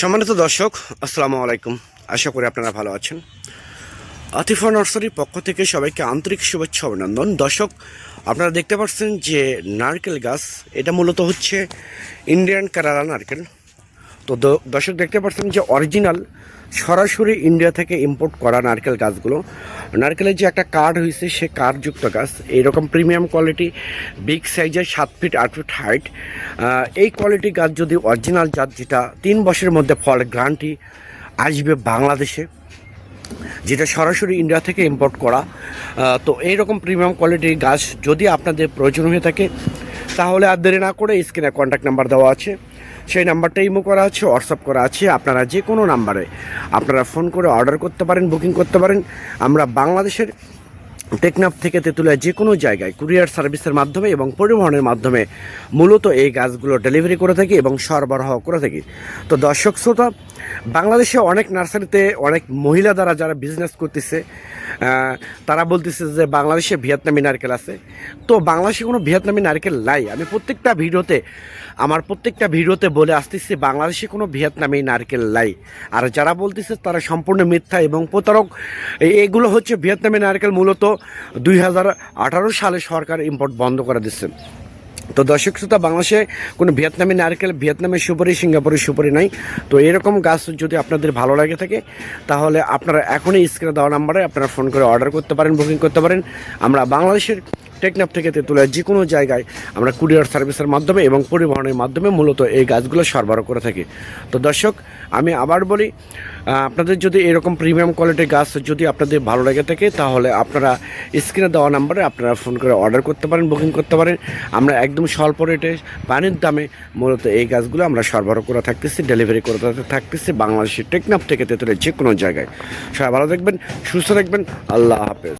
সম্মানিত দর্শক, আসসালামু আলাইকুম। আশা করি আপনারা ভালো আছেন। আতিফা নার্সারির পক্ষ থেকে সবাইকে আন্তরিক শুভেচ্ছা অভিনন্দন। দর্শক, আপনারা দেখতে পাচ্ছেন যে নারকেল গাছ, এটা মূলত হচ্ছে ইন্ডিয়ান কেরালা নারকেল। তো দর্শক দেখতে পাচ্ছেন যে অরিজিনাল সরাসরি ইন্ডিয়া থেকে ইম্পোর্ট করা নারকেল গাছগুলো। নারকেলের যে একটা কার্ড হয়েছে সে কার্ডযুক্ত গাছ। এইরকম প্রিমিয়াম কোয়ালিটি বিগ সাইজের সাত ফিট আট ফিট হাইট এই কোয়ালিটি গাছ যদি অরিজিনাল জাত, যেটা তিন বছরের মধ্যে ফল গ্রান্টি আসবে বাংলাদেশে, যেটা সরাসরি ইন্ডিয়া থেকে ইম্পোর্ট করা তো এইরকম প্রিমিয়াম কোয়ালিটির গাছ যদি আপনাদের প্রয়োজন হয়ে থাকে তাহলে আর দেরি না করে স্ক্রিনে কন্ট্যাক্ট নাম্বার দেওয়া আছে। সেই নাম্বারটা ইমো করা আছে হোয়াটসঅ্যাপ করা আছে, আপনারা যে কোনো নাম্বারে আপনারা ফোন করে অর্ডার করতে পারেন বুকিং করতে পারেন। আমরা বাংলাদেশের টেকনাফ থেকে তেঁতুলিয়া যে কোনো জায়গায় কুরিয়ার সার্ভিসের মাধ্যমে এবং পরিবহনের মাধ্যমে মূলত এই গাছগুলো ডেলিভারি করে থাকি এবং সরবরাহ করে থাকি। তো দর্শক, শ্রোতা, বাংলাদেশে অনেক নার্সারিতে অনেক মহিলা দ্বারা যারা বিজনেস করতেছে তারা বলতেছে যে বাংলাদেশে ভিয়েতনামি নারকেল আছে। তো বাংলাদেশে কোনো ভিয়েতনামি নারকেল নাই। আমি প্রত্যেকটা ভিডিওতে, আমার প্রত্যেকটা ভিডিওতে বলে আসতেছি, বাংলাদেশে কোনো ভিয়েতনামি নারকেল নাই। আর যারা বলতেছে তারা সম্পূর্ণ মিথ্যা এবং প্রতারক। এগুলো হচ্ছে ভিয়েতনামি নারকেল মূলত দুই হাজার আঠারো সালে সরকার ইম্পোর্ট বন্ধ করে দিচ্ছে। তো দর্শক শ্রোতা, বাংলাদেশে কোনো ভিয়েতনামি নারকেল, ভিয়েতনামের সুপারি, সিঙ্গাপুরের সুপারি নাই। তো এরকম গাছ যদি আপনাদের ভালো লাগে থাকে, তাহলে আপনারা এখনই স্ক্রিনে দেওয়া নাম্বারে আপনারা ফোন করে অর্ডার করতে পারেন, বুকিং করতে পারেন। আমরা বাংলাদেশের টেকনাফ থেকে তেঁতুলিয়া যে কোনো জায়গায় আমরা কুরিয়ার সার্ভিসের মাধ্যমে এবং পরিবহনের মাধ্যমে মূলত এই গাছগুলো সরবরাহ করে থাকি। তো দর্শক, আমি আবার বলি আপনাদের যদি এরকম প্রিমিয়াম কোয়ালিটির গাছ যদি আপনাদের ভালো লেগে থাকে, তাহলে আপনারা স্ক্রিনে দেওয়া নাম্বারে আপনারা ফোন করে অর্ডার করতে পারেন বুকিং করতে পারেন। আমরা একদম স্বল্প রেটে পানির দামে মূলত এই গাছগুলো আমরা সরবরাহ করে থাকতেছি ডেলিভারি করে থাকতেছি বাংলাদেশের টেকনাফ থেকে তেঁতুলিয়া যে কোনো জায়গায়। সবাই ভালো থাকবেন, সুস্থ থাকবেন, আল্লাহ হাফেজ।